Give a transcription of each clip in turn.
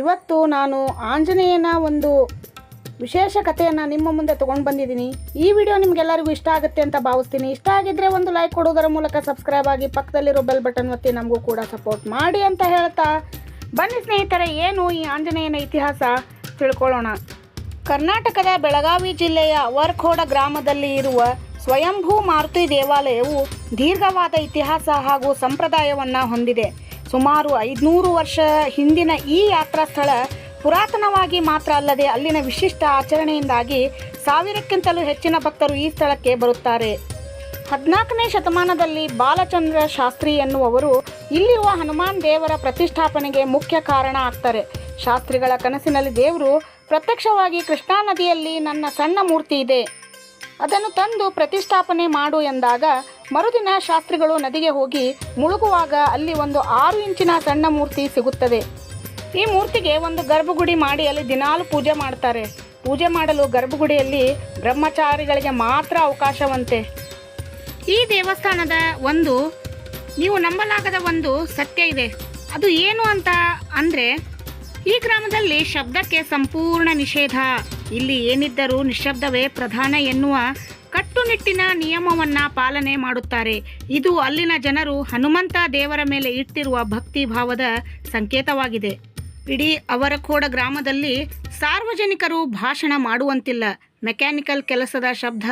ಇವತ್ತು ನಾನು ಆಂಜನೇಯನ ಒಂದು ವಿಶೇಷ ಕಥೆಯನ್ನು ನಿಮ್ಮ ಮುಂದೆ ತೊಗೊಂಡು ಬಂದಿದ್ದೀನಿ. ಈ ವಿಡಿಯೋ ನಿಮಗೆಲ್ಲರಿಗೂ ಇಷ್ಟ ಆಗುತ್ತೆ ಅಂತ ಭಾವಿಸ್ತೀನಿ. ಇಷ್ಟ ಆಗಿದ್ದರೆ ಒಂದು ಲೈಕ್ ಕೊಡೋದರ ಮೂಲಕ ಸಬ್ಸ್ಕ್ರೈಬ್ ಆಗಿ ಪಕ್ಕದಲ್ಲಿರೋ ಬೆಲ್ ಬಟನ್ ಒತ್ತಿ ನಮಗೂ ಕೂಡ ಸಪೋರ್ಟ್ ಮಾಡಿ ಅಂತ ಹೇಳ್ತಾ. ಬನ್ನಿ ಸ್ನೇಹಿತರೆ, ಏನು ಈ ಆಂಜನೇಯನ ಇತಿಹಾಸ ತಿಳ್ಕೊಳ್ಳೋಣ. ಕರ್ನಾಟಕದ ಬೆಳಗಾವಿ ಜಿಲ್ಲೆಯ ವರ್ಖೋಡ ಗ್ರಾಮದಲ್ಲಿ ಇರುವ ಸ್ವಯಂಭೂ ಮಾರುತಿ ದೇವಾಲಯವು ದೀರ್ಘವಾದ ಇತಿಹಾಸ ಹಾಗೂ ಸಂಪ್ರದಾಯವನ್ನು ಹೊಂದಿದೆ. ಸುಮಾರು ಐದುನೂರು ವರ್ಷ ಹಿಂದಿನ ಈ ಯಾತ್ರಾ ಸ್ಥಳ ಪುರಾತನವಾಗಿ ಮಾತ್ರ ಅಲ್ಲದೆ ಅಲ್ಲಿನ ವಿಶಿಷ್ಟ ಆಚರಣೆಯಿಂದಾಗಿ ಸಾವಿರಕ್ಕಿಂತಲೂ ಹೆಚ್ಚಿನ ಭಕ್ತರು ಈ ಸ್ಥಳಕ್ಕೆ ಬರುತ್ತಾರೆ. ಹದಿನಾಲ್ಕನೇ ಶತಮಾನದಲ್ಲಿ ಬಾಲಚಂದ್ರ ಶಾಸ್ತ್ರಿ ಎನ್ನುವವರು ಇಲ್ಲಿರುವ ಹನುಮಾನ್ ದೇವರ ಪ್ರತಿಷ್ಠಾಪನೆಗೆ ಮುಖ್ಯ ಕಾರಣ ಆಗ್ತಾರೆ. ಶಾಸ್ತ್ರಿಗಳ ಕನಸಿನಲ್ಲಿ ದೇವರು ಪ್ರತ್ಯಕ್ಷವಾಗಿ ಕೃಷ್ಣಾ ನದಿಯಲ್ಲಿ ನನ್ನ ಸಣ್ಣ ಮೂರ್ತಿ ಇದೆ. ಅದನ್ನು ತಂದು ಪ್ರತಿಷ್ಠಾಪನೆ ಮಾಡು ಎಂದಾಗ ಮರುದಿನ ಶಾಸ್ತ್ರಿಗಳು ನದಿಗೆ ಹೋಗಿ ಮುಳುಗುವಾಗ ಅಲ್ಲಿ ಒಂದು ಆರು ಇಂಚಿನ ಸಣ್ಣ ಮೂರ್ತಿ ಸಿಗುತ್ತದೆ. ಈ ಮೂರ್ತಿಗೆ ಒಂದು ಗರ್ಭಗುಡಿ ಮಾಡಿ ಅಲ್ಲಿ ದಿನಾಲು ಪೂಜೆ ಮಾಡ್ತಾರೆ. ಪೂಜೆ ಮಾಡಲು ಗರ್ಭಗುಡಿಯಲ್ಲಿ ಬ್ರಹ್ಮಚಾರಿಗಳಿಗೆ ಮಾತ್ರ ಅವಕಾಶವಂತೆ. ಈ ದೇವಸ್ಥಾನದ ಒಂದು, ನೀವು ನಂಬಲಾಗದ ಒಂದು ಸತ್ಯ ಇದೆ. ಅದು ಏನು ಅಂತ ಅಂದರೆ, ಈ ಗ್ರಾಮದಲ್ಲಿ ಶಬ್ದಕ್ಕೆ ಸಂಪೂರ್ಣ ನಿಷೇಧ. ಇಲ್ಲಿ ಏನಿದ್ದರೂ ನಿಶಬ್ದವೇ ಪ್ರಧಾನ ಎನ್ನುವ ಕಟ್ಟುನಿಟ್ಟಿನ ನಿಯಮವನ್ನ ಪಾಲನೆ ಮಾಡುತ್ತಾರೆ. ಇದು ಅಲ್ಲಿನ ಜನರು ಹನುಮಂತ ದೇವರ ಮೇಲೆ ಇಟ್ಟಿರುವ ಭಕ್ತಿ ಭಾವದ ಸಂಕೇತವಾಗಿದೆ. ಇಡೀ ಅವರಕೋಡ ಗ್ರಾಮದಲ್ಲಿ ಸಾರ್ವಜನಿಕರು ಭಾಷಣ ಮಾಡುವಂತಿಲ್ಲ. ಮೆಕ್ಯಾನಿಕಲ್ ಕೆಲಸದ ಶಬ್ದ,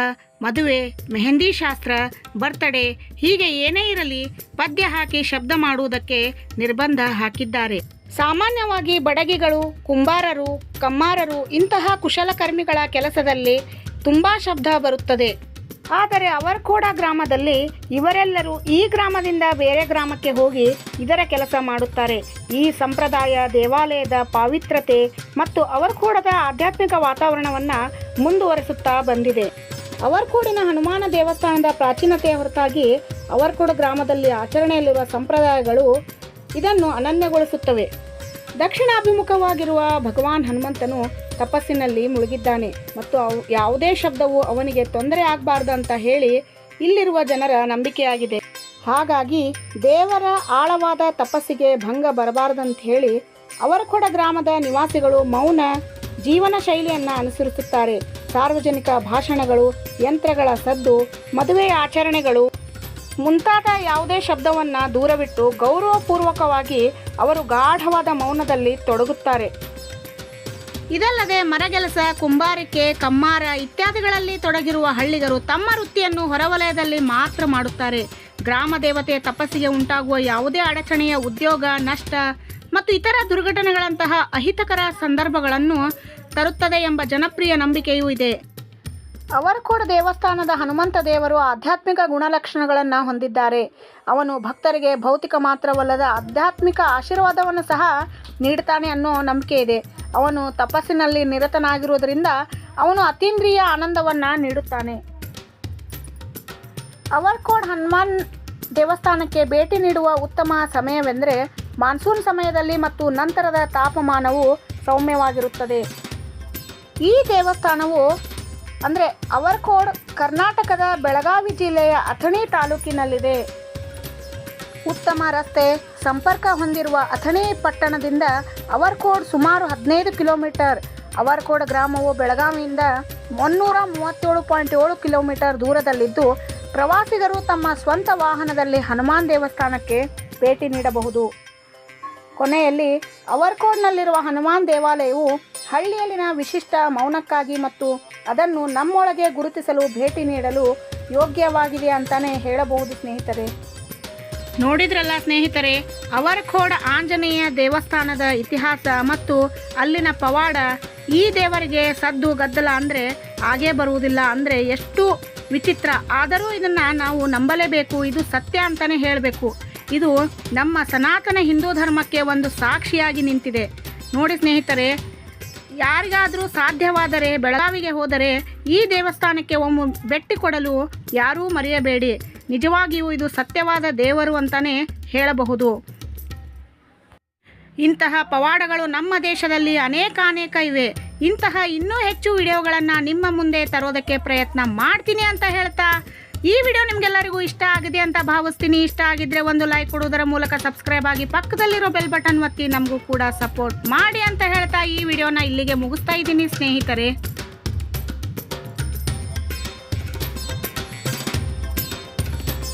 ಮದುವೆ, ಮೆಹಂದಿ ಶಾಸ್ತ್ರ, ಬರ್ತಡೇ, ಹೀಗೆ ಏನೇ ಇರಲಿ ಪದ್ಯ ಹಾಕಿ ಶಬ್ದ ಮಾಡುವುದಕ್ಕೆ ನಿರ್ಬಂಧ ಹಾಕಿದ್ದಾರೆ. ಸಾಮಾನ್ಯವಾಗಿ ಬಡಗಿಗಳು, ಕುಂಬಾರರು, ಕಮ್ಮಾರರು ಇಂತಹ ಕುಶಲಕರ್ಮಿಗಳ ಕೆಲಸದಲ್ಲಿ ತುಂಬ ಶಬ್ದ ಬರುತ್ತದೆ. ಆದರೆ ಅವರ್ಕೋಡ ಗ್ರಾಮದಲ್ಲಿ ಇವರೆಲ್ಲರೂ ಈ ಗ್ರಾಮದಿಂದ ಬೇರೆ ಗ್ರಾಮಕ್ಕೆ ಹೋಗಿ ಇದರ ಕೆಲಸ ಮಾಡುತ್ತಾರೆ. ಈ ಸಂಪ್ರದಾಯ, ದೇವಾಲಯದ ಪಾವಿತ್ರತೆ ಮತ್ತು ಅವರ್ಕೋಡದ ಆಧ್ಯಾತ್ಮಿಕ ವಾತಾವರಣವನ್ನು ಮುಂದುವರೆಸುತ್ತಾ ಬಂದಿದೆ. ಅವರ್ಕೋಡಿನ ಹನುಮಾನ ದೇವಸ್ಥಾನದ ಪ್ರಾಚೀನತೆಯ ಹೊರತಾಗಿ ಅವರ್ಕೋಡ ಗ್ರಾಮದಲ್ಲಿ ಆಚರಣೆಯಲ್ಲಿರುವ ಸಂಪ್ರದಾಯಗಳು ಇದನ್ನು ಅನನ್ಯಗೊಳಿಸುತ್ತವೆ. ದಕ್ಷಿಣಾಭಿಮುಖವಾಗಿರುವ ಭಗವಾನ್ ಹನುಮಂತನು ತಪಸ್ಸಿನಲ್ಲಿ ಮುಳುಗಿದ್ದಾನೆ ಮತ್ತು ಅವು ಯಾವುದೇ ಶಬ್ದವು ಅವನಿಗೆ ತೊಂದರೆ ಆಗಬಾರ್ದು ಅಂತ ಹೇಳಿ ಇಲ್ಲಿರುವ ಜನರ ನಂಬಿಕೆಯಾಗಿದೆ. ಹಾಗಾಗಿ ದೇವರ ಆಳವಾದ ತಪಸ್ಸಿಗೆ ಭಂಗ ಬರಬಾರ್ದಂತ ಹೇಳಿ ಅವರಕೊಡ ಗ್ರಾಮದ ನಿವಾಸಿಗಳು ಮೌನ ಜೀವನ ಶೈಲಿಯನ್ನು ಅನುಸರಿಸುತ್ತಾರೆ. ಸಾರ್ವಜನಿಕ ಭಾಷಣಗಳು, ಯಂತ್ರಗಳ ಸದ್ದು, ಮದುವೆ ಆಚರಣೆಗಳು, ಮುಂತಾದ ಯಾವುದೇ ಶಬ್ದವನ್ನು ದೂರವಿಟ್ಟು ಗೌರವಪೂರ್ವಕವಾಗಿ ಅವರು ಗಾಢವಾದ ಮೌನದಲ್ಲಿ ತೊಡಗುತ್ತಾರೆ. ಇದಲ್ಲದೆ ಮರಗೆಲಸ, ಕುಂಬಾರಿಕೆ, ಕಮ್ಮಾರ ಇತ್ಯಾದಿಗಳಲ್ಲಿ ತೊಡಗಿರುವ ಹಳ್ಳಿಗರು ತಮ್ಮ ವೃತ್ತಿಯನ್ನು ಹೊರವಲಯದಲ್ಲಿ ಮಾತ್ರ ಮಾಡುತ್ತಾರೆ. ಗ್ರಾಮ ದೇವತೆಯ ತಪಸ್ಸಿಗೆ ಉಂಟಾಗುವ ಯಾವುದೇ ಅಡಚಣೆಯ ಉದ್ಯೋಗ, ನಷ್ಟ ಮತ್ತು ಇತರ ದುರ್ಘಟನೆಗಳಂತಹ ಅಹಿತಕರ ಸಂದರ್ಭಗಳನ್ನು ತರುತ್ತದೆ ಎಂಬ ಜನಪ್ರಿಯ ನಂಬಿಕೆಯೂ ಇದೆ. ಅವರಕೋಡ ದೇವಸ್ಥಾನದ ಹನುಮಂತ ದೇವರು ಆಧ್ಯಾತ್ಮಿಕ ಗುಣಲಕ್ಷಣಗಳನ್ನು ಹೊಂದಿದ್ದಾರೆ. ಅವನು ಭಕ್ತರಿಗೆ ಭೌತಿಕ ಮಾತ್ರವಲ್ಲದ ಆಧ್ಯಾತ್ಮಿಕ ಆಶೀರ್ವಾದವನ್ನು ಸಹ ನೀಡ್ತಾನೆ ಅನ್ನೋ ನಂಬಿಕೆ ಇದೆ. ಅವನು ತಪಸ್ಸಿನಲ್ಲಿ ನಿರತನಾಗಿರುವುದರಿಂದ ಅವನು ಅತೀಂದ್ರಿಯ ಆನಂದವನ್ನು ನೀಡುತ್ತಾನೆ. ಅವರ್ಕೋಡ್ ಹನುಮಾನ್ ದೇವಸ್ಥಾನಕ್ಕೆ ಭೇಟಿ ನೀಡುವ ಉತ್ತಮ ಸಮಯವೆಂದರೆ ಮಾನ್ಸೂನ್ ಸಮಯದಲ್ಲಿ ಮತ್ತು ನಂತರದ ತಾಪಮಾನವು ಸೌಮ್ಯವಾಗಿರುತ್ತದೆ. ಈ ದೇವಸ್ಥಾನವು ಅಂದರೆ ಅವರ್ಕೋಡ್ ಕರ್ನಾಟಕದ ಬೆಳಗಾವಿ ಜಿಲ್ಲೆಯ ಅಥಣಿ ತಾಲೂಕಿನಲ್ಲಿದೆ. ಉತ್ತಮ ರಸ್ತೆ, ಸಂಪರ್ಕ ಹೊಂದಿರುವ ಅಥಣಿ ಪಟ್ಟಣದಿಂದ ಅವರ್ಕೋಡ್ ಸುಮಾರು ಹದಿನೈದು ಕಿಲೋಮೀಟರ್. ಅವರ್ಕೋಡ್ ಗ್ರಾಮವು ಬೆಳಗಾವಿಯಿಂದ ಮುನ್ನೂರ ಮೂವತ್ತೇಳು ಪಾಯಿಂಟ್ ಏಳು ಕಿಲೋಮೀಟರ್ ದೂರದಲ್ಲಿದ್ದು, ಪ್ರವಾಸಿಗರು ತಮ್ಮ ಸ್ವಂತ ವಾಹನದಲ್ಲಿ ಹನುಮಾನ್ ದೇವಸ್ಥಾನಕ್ಕೆ ಭೇಟಿ ನೀಡಬಹುದು. ಕೊನೆಯಲ್ಲಿ ಅವರ್ಕೋಡ್ನಲ್ಲಿರುವ ಹನುಮಾನ್ ದೇವಾಲಯವು ಹಳ್ಳಿಯಲ್ಲಿನ ವಿಶಿಷ್ಟ ಮೌನಕ್ಕಾಗಿ ಮತ್ತು ಅದನ್ನು ನಮ್ಮೊಳಗೆ ಗುರುತಿಸಲು ಭೇಟಿ ನೀಡಲು ಯೋಗ್ಯವಾಗಿದೆ ಅಂತಾನೆ ಹೇಳಬಹುದು ಸ್ನೇಹಿತರೆ. ನೋಡಿದ್ರಲ್ಲ ಸ್ನೇಹಿತರೆ, ಅವರಖೋಡ ಆಂಜನೇಯ ದೇವಸ್ಥಾನದ ಇತಿಹಾಸ ಮತ್ತು ಅಲ್ಲಿನ ಪವಾಡ ಈ ದೇವರಿಗೆ ಸದ್ದು ಗದ್ದಲ ಅಂದರೆ ಹಾಗೇ ಬರುವುದಿಲ್ಲ ಅಂದರೆ ಎಷ್ಟು ವಿಚಿತ್ರ. ಆದರೂ ಇದನ್ನು ನಾವು ನಂಬಲೇಬೇಕು, ಇದು ಸತ್ಯ ಅಂತಲೇ ಹೇಳಬೇಕು. ಇದು ನಮ್ಮ ಸನಾತನ ಹಿಂದೂ ಧರ್ಮಕ್ಕೆ ಒಂದು ಸಾಕ್ಷಿಯಾಗಿ ನಿಂತಿದೆ. ನೋಡಿ ಸ್ನೇಹಿತರೆ ಯಾರಿಗಾದರೂ ಸಾಧ್ಯವಾದರೆ ಬೆಳಗಾವಿಗೆ ಹೋದರೆ ಈ ದೇವಸ್ಥಾನಕ್ಕೆ ಒಮ್ಮೆ ಭೇಟಿ ಕೊಡಲು ಯಾರೂ ಮರೆಯಬೇಡಿ. ನಿಜವಾಗಿಯೂ ಇದು ಸತ್ಯವಾದ ದೇವರು ಅಂತಲೇ ಹೇಳಬಹುದು. ಇಂತಹ ಪವಾಡಗಳು ನಮ್ಮ ದೇಶದಲ್ಲಿ ಅನೇಕ ಅನೇಕ ಇವೆ. ಇಂತಹ ಇನ್ನೂ ಹೆಚ್ಚು ವಿಡಿಯೋಗಳನ್ನು ನಿಮ್ಮ ಮುಂದೆ ತರೋದಕ್ಕೆ ಪ್ರಯತ್ನ ಮಾಡ್ತೀನಿ ಅಂತ ಹೇಳ್ತಾ ಈ ವಿಡಿಯೋ ನಿಮ್ಗೆಲ್ಲರಿಗೂ ಇಷ್ಟ ಆಗಿದೆ ಅಂತ ಭಾವಿಸ್ತೀನಿ. ಇಷ್ಟ ಆಗಿದ್ರೆ ಒಂದು ಲೈಕ್ ಕೊಡುವುದರ ಮೂಲಕ ಸಬ್ಸ್ಕ್ರೈಬ್ ಆಗಿ ಪಕ್ಕದಲ್ಲಿರೋ ಬೆಲ್ ಬಟನ್ ಒತ್ತಿ ನಮಗೂ ಕೂಡ ಸಪೋರ್ಟ್ ಮಾಡಿ ಅಂತ ಹೇಳ್ತಾ ಈ ವಿಡಿಯೋನ ಇಲ್ಲಿಗೆ ಮುಗಿಸ್ತಾ ಇದ್ದೀನಿ ಸ್ನೇಹಿತರೆ.